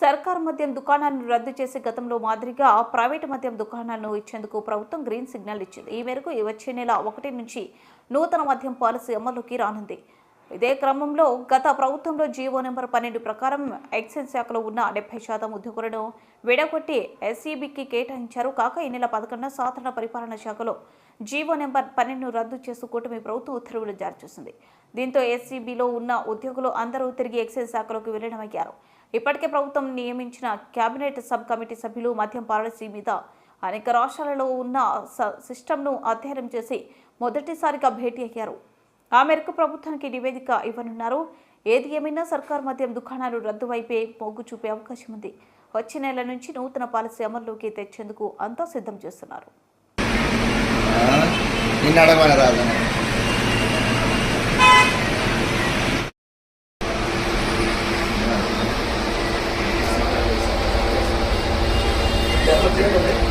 సర్కార్ మద్యం దుకాణాలను రద్దు చేసి గతంలో మాదిరిగా ప్రైవేటు మద్యం దుకాణాలను ఇచ్చేందుకు ప్రభుత్వం గ్రీన్ సిగ్నల్ ఇచ్చింది. ఈ మేరకు ఈ వచ్చే నెల ఒకటి నుంచి నూతన మద్యం పాలసీ అమల్లోకి రానుంది. ఇదే క్రమంలో గత ప్రభుత్వంలో జీవో నెంబర్ పన్నెండు ప్రకారం ఎక్సైజ్ శాఖలో ఉన్న డెబ్బై శాతం ఉద్యోగులను విడగొట్టి ఎస్ఈబికి కేటాయించారు. కాక ఈ నెల పదకొండున సాధారణ పరిపాలన శాఖలో జీవో నెంబర్ పన్నెండును రద్దు చేస్తూ కూటమి ప్రభుత్వం ఉత్తర్వులు జారీ చేసింది. దీంతో ఎస్సీబీలో ఉన్న ఉద్యోగులు అందరూ తిరిగి ఎక్సైజ్ శాఖలోకి విలీనమయ్యారు ఇప్పటికే ప్రభుత్వం నియమించిన కేబినెట్ సబ్ కమిటీ సభ్యులు మద్యం పాలసీ మీద అనేక రాష్ట్రాలలో ఉన్న స- సిస్టమ్ను అధ్యయనం చేసి మొదటిసారిగా భేటీ అయ్యారు. ఆ మేరకు ప్రభుత్వానికి నివేదిక ఇవ్వనున్నారు. ఏది ఏమైనా సర్కార్ మద్యం దుకాణాలు రద్దు వైపే మొగ్గు చూపే అవకాశం ఉంది. వచ్చే నెల నుంచి నూతన పాలసీ అమల్లోకి తెచ్చేందుకు అంతా సిద్ధం చేస్తున్నారు. అడగమని grande.